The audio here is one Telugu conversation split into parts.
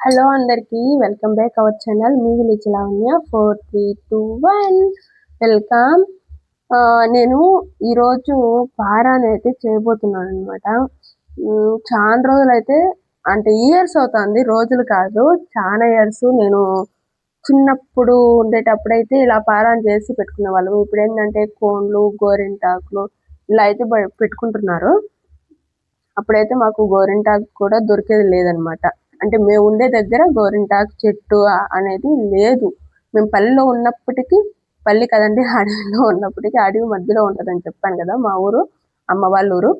హలో అందరికీ welcome back our channel. Me village Lavanya four three two one. Welcome. నేను ఈరోజు పారాని అయితే చేయబోతున్నాను అనమాట చాలా రోజులు అయితే అంటే ఇయర్స్ అవుతుంది రోజులు కాదు చాలా ఇయర్స్ నేను చిన్నప్పుడు ఉండేటప్పుడు అయితే ఇలా పారాన్ని చేసి పెట్టుకునే వాళ్ళం. ఇప్పుడు ఏంటంటే కోన్లు గోరింటాకులు ఇలా అయితే పెట్టుకుంటున్నారు. అప్పుడైతే మాకు గోరింటాకు కూడా దొరికేది లేదనమాట అంటే మేము ఉండే దగ్గర గోరింటాకు చెట్టు అనేది లేదు. మేము పల్లెలో ఉన్నప్పటికీ పల్లె కదండి అడవిలో ఉన్నప్పటికీ అడవి మధ్యలో ఉంటుందని చెప్పాను కదా మా ఊరు అమ్మ వాళ్ళ ఊరు.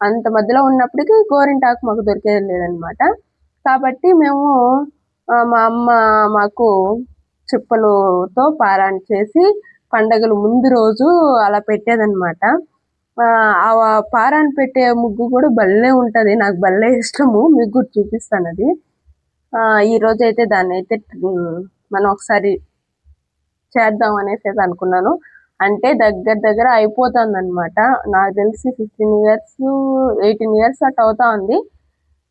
అంత మధ్యలో ఉన్నప్పటికీ గోరింటాకు మాకు దొరికేది లేదనమాట కాబట్టి మేము మా అమ్మ మాకు చిప్పలతో పారాయణ చేసి పండగలు ముందు రోజు అలా పెట్టేదన్నమాట. ఆ ఆ పారాన్ని పెట్టే ముగ్గు కూడా భలే ఉంటుంది. నాకు భలే ఇష్టము. మీకు కూడా చూపిస్తాను అది. ఈ రోజు అయితే దాన్ని అయితే మనం ఒకసారి చేద్దాం అనేసి అనుకున్నాను. అంటే దగ్గర దగ్గర అయిపోతుంది అనమాట నాకు తెలిసి fifteen years eighteen years at అవుతా ఉంది.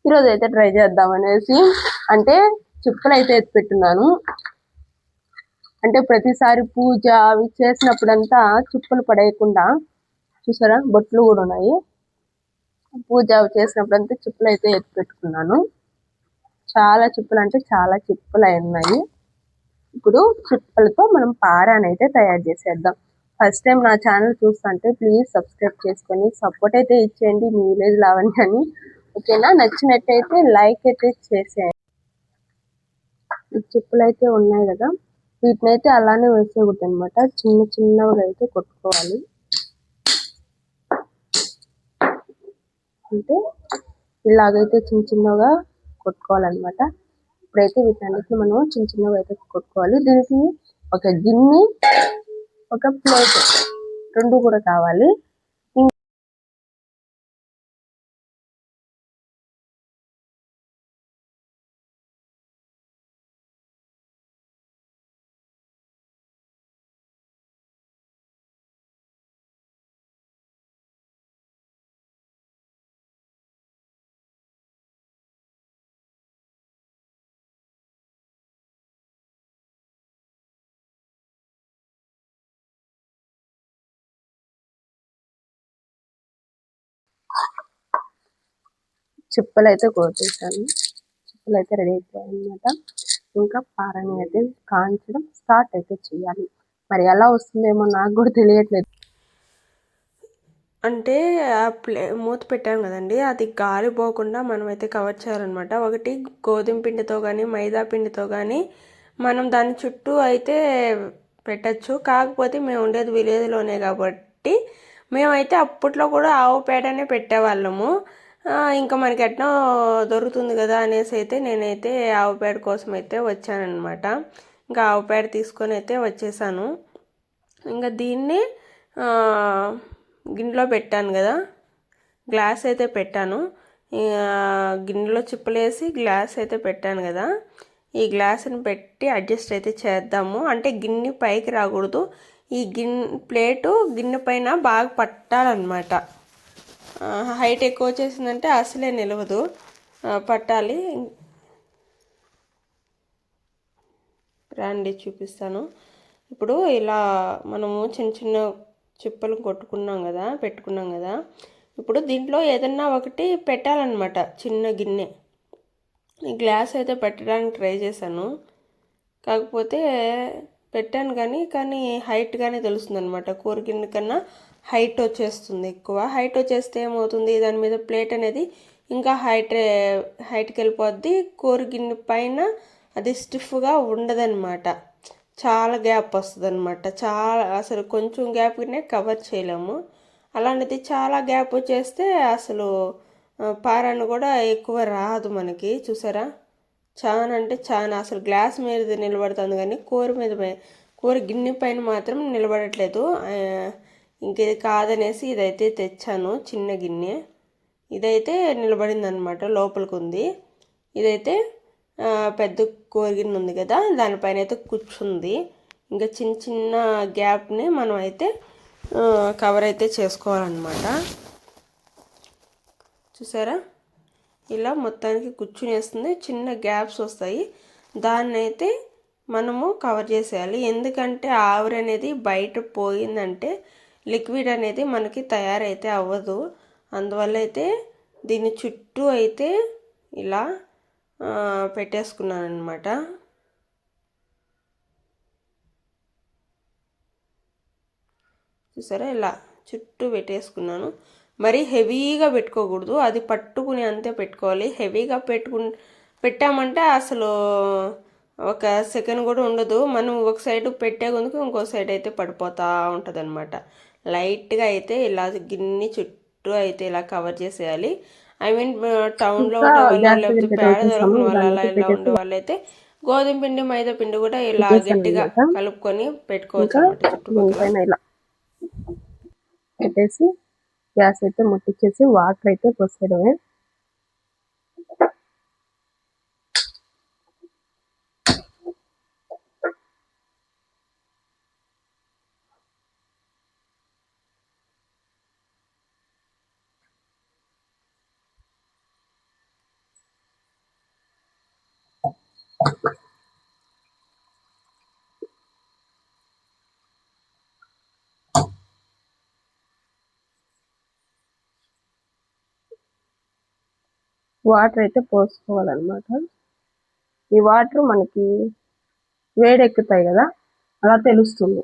ఈరోజు అయితే ట్రై చేద్దాం అనేసి. అంటే చెప్పులు అయితే ఎత్తి పెట్టున్నాను. అంటే ప్రతిసారి పూజ అవి చేసినప్పుడంతా చుక్కలు పడేయకుండా చూసారా? బొట్లు కూడా ఉన్నాయి. పూజ చేసినప్పుడు అంతా చెప్పులు అయితే ఎత్తి పెట్టుకున్నాను. చాలా చెప్పులు అంటే చాలా చెప్పులు అయి ఉన్నాయి. ఇప్పుడు చిప్పలతో మనం పారాని అయితే తయారు చేసేద్దాం. ఫస్ట్ టైం నా ఛానల్ చూస్తుంటే ప్లీజ్ సబ్స్క్రైబ్ చేసుకొని సపోర్ట్ అయితే ఇచ్చేయండి. మీ విలేజ్ లావణ్యని ఓకేనా? నచ్చినట్టయితే లైక్ అయితే చేసేయండి. ఈ చెప్పులు అయితే ఉన్నాయి కదా. వీటిని అయితే అలానే వేసేయకూడదు అనమాట చిన్న చిన్నగా అయితే కొట్టుకోవాలి. అంటే ఇలాగైతే చిన్న చిన్నగా కొట్టుకోవాలన్నమాట. ఇప్పుడైతే వీటన్నిటిని మనం చిన్న చిన్నగా అయితే కొట్టుకోవాలి. దీనికి ఒక గిన్నె ఒక ప్లేట్ రెండు కూడా కావాలి. చిప్పలు అయితే కోసేసాను చిప్పలు అయితే రెడీ అయిపోయాయి అనమాట ఇంకా పారని అయితే కాంచడం స్టార్ట్ అయితే చేయాలి. మరి ఎలా వస్తుందేమో నాకు కూడా తెలియట్లేదు. అంటే ఆ ప్లే మూత పెట్టాం కదండి. అది గాలి పోకుండా మనం అయితే కవర్ చేయాలన్నమాట. ఒకటి గోధుమ పిండితో కానీ మైదా పిండితో కానీ మనం దాని చుట్టూ అయితే పెట్టచ్చు. కాకపోతే మేము ఉండేది విలేజ్లోనే కాబట్టి మేమైతే అప్పట్లో కూడా ఆవు పేడనే పెట్టేవాళ్ళము. ఇంకా మనకి ఎట్నో దొరుకుతుంది కదా అనేసి అయితే నేనైతే ఆవు పేడ కోసం అయితే వచ్చానమాట ఇంకా ఆవు పేడ తీసుకొని అయితే వచ్చేసాను. ఇంకా దీన్ని గిన్నెలో పెట్టాను కదా. గ్లాస్ అయితే పెట్టాను. గిన్నెలో చిప్పలేసి గ్లాస్ అయితే పెట్టాను కదా. ఈ గ్లాస్ని పెట్టి అడ్జస్ట్ అయితే చేద్దాము. అంటే గిన్నె పైకి రాకూడదు. ఈ గిన్నె ప్లేటు గిన్నె పైన బాగా పట్టాలన్నమాట. హైట్ ఎక్కువ వచ్చేసిందంటే అసలే నిలవదు. పట్టాలి. రండి చూపిస్తాను. ఇప్పుడు ఇలా మనము చిన్న చిన్న చిప్పలు కొట్టుకున్నాం కదా పెట్టుకున్నాం కదా. ఇప్పుడు దీంట్లో ఏదన్నా ఒకటి పెట్టాలన్నమాట చిన్న గిన్నె. గ్లాస్ అయితే పెట్టడానికి ట్రై చేశాను. కాకపోతే పెట్టాను కానీ కానీ హైట్గానే తెలుస్తుంది అనమాట కూర గిన్నె కన్నా హైట్ వచ్చేస్తుంది ఎక్కువ. హైట్ వచ్చేస్తే ఏమవుతుంది? దాని మీద ప్లేట్ అనేది ఇంకా హైట్ హైట్కి వెళ్ళిపోద్ది. కూర గిన్నె పైన అది స్టిఫ్గా ఉండదన్నమాట. చాలా గ్యాప్ వస్తుంది అనమాట చాలా అసలు కొంచెం గ్యాప్నే కవర్ చేయలేము. అలాంటిది చాలా గ్యాప్ వచ్చేస్తే అసలు ఆ, పారాను కూడా ఎక్కువ రాదు మనకి. చూసారా? చాలా అంటే చాలా అసలు గ్లాస్ మీద నిలబడుతుంది కానీ కూర మీద కూర గిన్నె పైన మాత్రం నిలబడట్లేదు. ఇంక ఇది కాదనేసి ఇదైతే తెచ్చాను చిన్న గిన్నె. ఇదైతే నిలబడింది అనమాట లోపలికి ఉంది ఇదైతే పెద్ద కూర ఉంది కదా దానిపైన అయితే కూర్చుంది. ఇంకా చిన్న చిన్న గ్యాప్ని మనం అయితే కవర్ అయితే చేసుకోవాలన్నమాట. చూసారా? ఇలా మొత్తానికి కూర్చునేస్తుంది చిన్న గ్యాప్స్ వస్తాయి. దాన్ని అయితే మనము కవర్ చేసేయాలి. ఎందుకంటే ఆవిరి అనేది బయట పోయిందంటే లిక్విడ్ అనేది మనకి తయారైతే అవ్వదు. అందువల్ల అయితే దీని చుట్టూ అయితే ఇలా పెట్టేసుకున్నాను అనమాట చూసారా? ఇలా చుట్టూ పెట్టేసుకున్నాను. మరి హెవీగా పెట్టుకోకూడదు. అది పట్టుకుని అంతే పెట్టుకోవాలి. హెవీగా పెట్టుకు పెట్టామంటే అసలు ఒక సెకండ్ కూడా ఉండదు. మనం ఒక సైడ్ పెట్టే ఇంకో సైడ్ అయితే పడిపోతూ ఉంటుంది అనమాట లైట్గా అయితే ఇలా గిన్నె చుట్టూ అయితే ఇలా కవర్ చేసేయాలి. ఐ మీన్ టౌన్లో ఉండే వాళ్ళు లేకపోతే పేడ దొరకని వాళ్ళు అలా ఇలా ఉండే వాళ్ళు అయితే గోధుమ పిండి మైదా పిండి కూడా ఇలా గట్టిగా కలుపుకొని పెట్టుకోవచ్చు పెట్టేసి గ్యాస్ అయితే ముట్టించేసి వాటర్ అయితే పోసేయడమే. వాటర్ అయితే పోసుకోవాలన్నమాట. ఈ వాటర్ మనకి వేడెక్కుతాయి కదా అలా తెలుస్తుంది.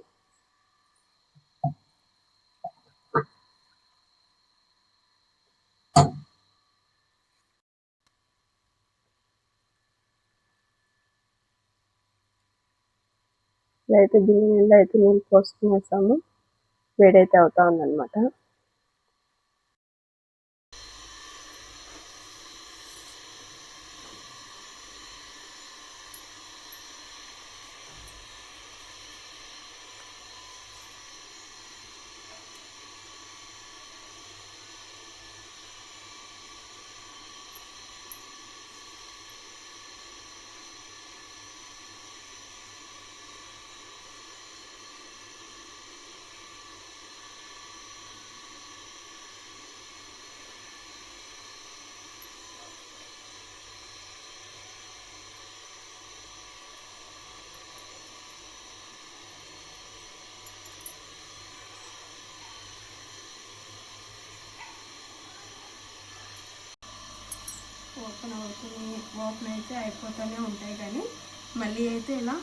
అయితే దీని నిండా అయితే నీళ్ళు పోసుకునేసాము. వేడైతే అవుతా ఉందన్నమాట. ఓపెన్ అవుతుంది ఓపెన్ అయితే అయిపోతూనే ఉంటాయి కానీ మళ్ళీ అయితే ఇలా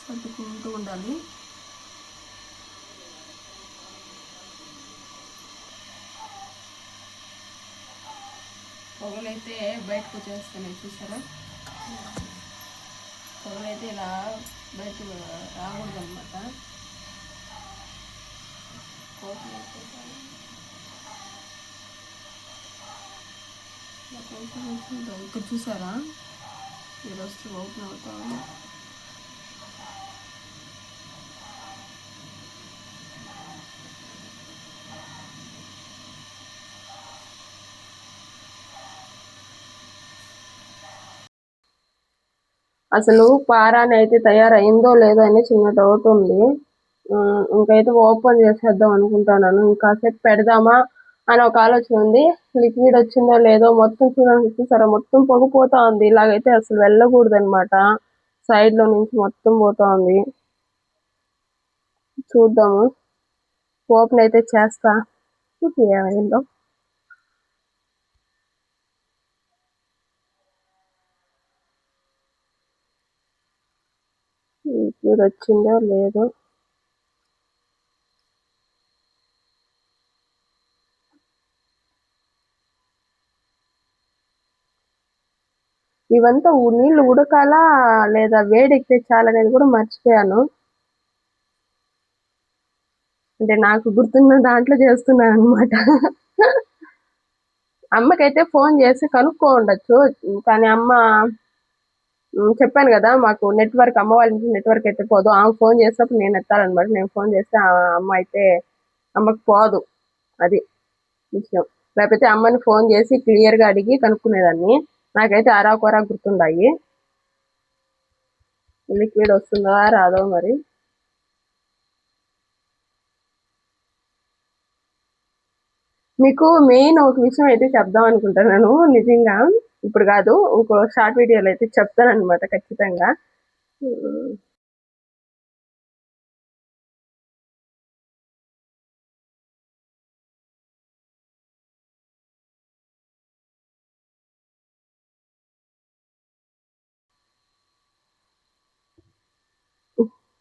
సర్దుకుంటూ ఉండాలి. పొగలైతే బయటకు వచ్చేస్తున్నాయి చూసారా? పొగలైతే ఇలా బయటకు రాకూడదు అనమాట కోపం ఇక్కడ చూసారా? ఈరోజు ఓపెన్ అవుతాము అసలు పారాని అయితే తయారైందో లేదో అని చిన్న డౌట్ ఉంది. ఇంకైతే ఓపెన్ చేసేద్దాం అనుకుంటున్నాను ఇంకాసేపు పెడదామా అని ఒక ఆలోచన ఉంది. లిక్విడ్ వచ్చిందో లేదో మొత్తం చూడండి చూసారా? మొత్తం పొగిపోతా ఉంది. ఇలాగైతే అసలు వెళ్ళకూడదు అనమాట సైడ్లో నుంచి మొత్తం పోతా ఉంది. చూద్దాము. ఓపెన్ అయితే చేస్తా. ఏమైందో లిక్విడ్ వచ్చిందో లేదో. ఇవంతా నీళ్ళు ఉడకాలా లేదా వేడెక్కితే చాలనేది కూడా మర్చిపోయాను. అంటే నాకు గుర్తున్న దాంట్లో చేస్తున్నాను అనమాట అమ్మకైతే ఫోన్ చేసి కనుక్కో ఉండొచ్చు. కానీ అమ్మ చెప్పాను కదా మాకు నెట్వర్క్ అమ్మ వాళ్ళ నుంచి నెట్వర్క్ అయితే పోదు. ఆమె ఫోన్ చేసినప్పుడు నేను ఎత్తాలన్నమాట. నేను ఫోన్ చేస్తే అమ్మ అయితే అమ్మకి పోదు. అది విషయం. లేకపోతే అమ్మని ఫోన్ చేసి క్లియర్గా అడిగి కనుక్కునేదాన్ని. నాకైతే అరాకొరా గుర్తుండాయి. లిక్విడ్ వస్తుందా రాదో మరి? మీకు మెయిన్ ఒక విషయం అయితే చెప్దాం అనుకుంటున్నాను. నిజంగా ఇప్పుడు కాదు ఇంకో షార్ట్ వీడియోలో అయితే చెప్తాను అనమాట ఖచ్చితంగా.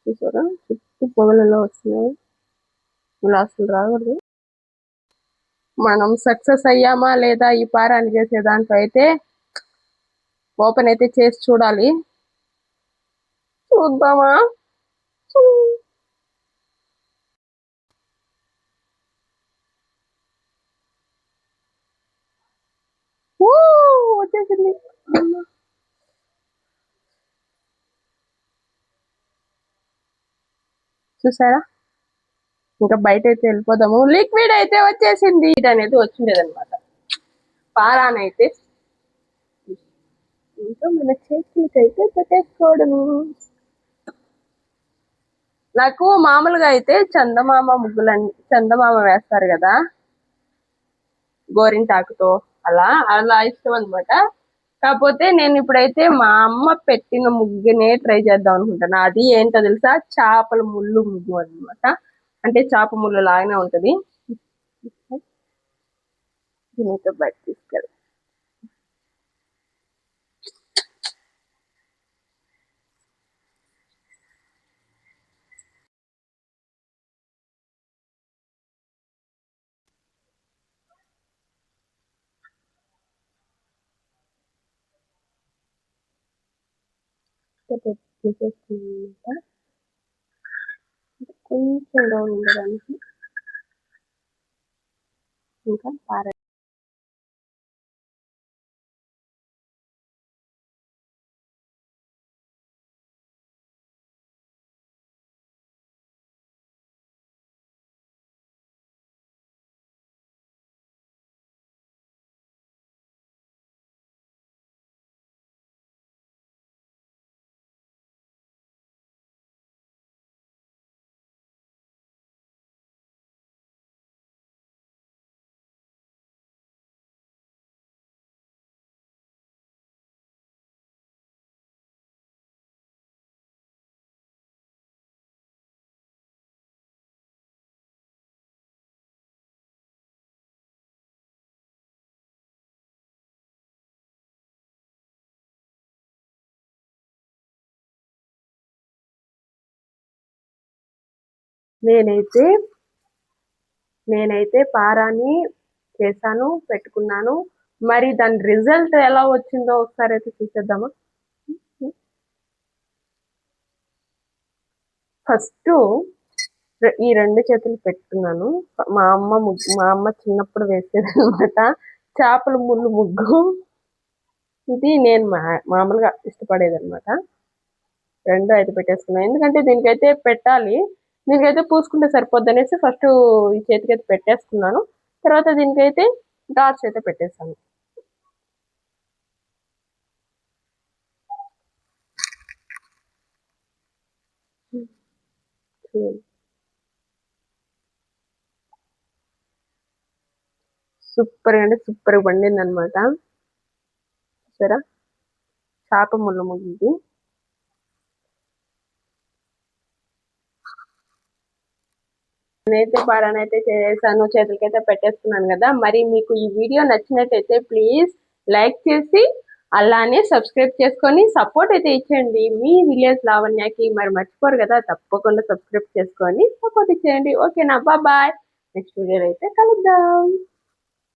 చూసారా? చుట్టూ పొగలలో వస్తున్నాయి ఇలా అసలు రాకూడదు. మనం సక్సెస్ అయ్యామా లేదా ఈ పారాన్ని చేసే దాంట్లో అయితే ఓపెన్ అయితే చేసి చూడాలి. చూద్దామా? వచ్చేసింది. చూసారా? ఇంకా బయట అయితే వెళ్ళిపోదాము. లిక్విడ్ అయితే వచ్చేసింది. ఇది అనేది వచ్చిండేది అనమాట పారానైతే ఇంకా మన చేతులకైతే పెట్టేసుకోవడము నాకు మామూలుగా అయితే చందమామ ముగ్గులు చందమామ వేస్తారు కదా. గోరింటాకుతో. అలా అలా ఇష్టం అనమాట కాకపోతే నేను ఇప్పుడైతే మా అమ్మ పెట్టిన ముగ్గునే ట్రై చేద్దాం అనుకుంటాను అది ఏంటో తెలుసా? చేపల ముళ్ళు ముగ్గు అనమాట అంటే చేప ముళ్ళు లాగానే ఉంటది. దీనితో బయట తీసుకెళ్ళి తీసేసుకున్నమాట కొంచెం డౌన్ ఉండడానికి ఇంకా పార నేనైతే నేనైతే పారాని చేశాను పెట్టుకున్నాను. మరి దాని రిజల్ట్ ఎలా వచ్చిందో ఒకసారి అయితే చూసేద్దామా? ఫస్ట్ ఈ రెండు చేతులు పెట్టుకున్నాను. మా అమ్మ ముగ్గు మా అమ్మ చిన్నప్పుడు వేసేది అనమాట. చేపల ముళ్ళు ముగ్గు. ఇది నేను మా మామూలుగా ఇష్టపడేది అనమాట రెండు అయితే పెట్టేసుకున్నాను ఎందుకంటే దీనికైతే పెట్టాలి. దీనికైతే పూసుకుంటే సరిపోద్ది అనేసి ఫస్ట్ ఈ చేతికి అయితే పెట్టేసుకున్నాను తర్వాత దీనికైతే డార్చ్ అయితే పెట్టేసాను సూపర్ అంటే సూపర్ పండింది అనమాట సరే చేప ముళ్ళ ముగ్గు నేనైతే పారానైతే చేశాను చేతులకైతే పెట్టేస్తున్నాను కదా. మరి మీకు ఈ వీడియో నచ్చినట్టయితే ప్లీజ్ లైక్ చేసి అలానే సబ్స్క్రైబ్ చేసుకొని సపోర్ట్ అయితే ఇచ్చేయండి. మీ విలేజ్ లావణ్యకి మరి మర్చిపోరు కదా తప్పకుండా సబ్స్క్రైబ్ చేసుకొని సపోర్ట్ ఇచ్చేయండి. ఓకేనా? బాయ్. నెక్స్ట్ వీడియోలో అయితే కలుద్దాం.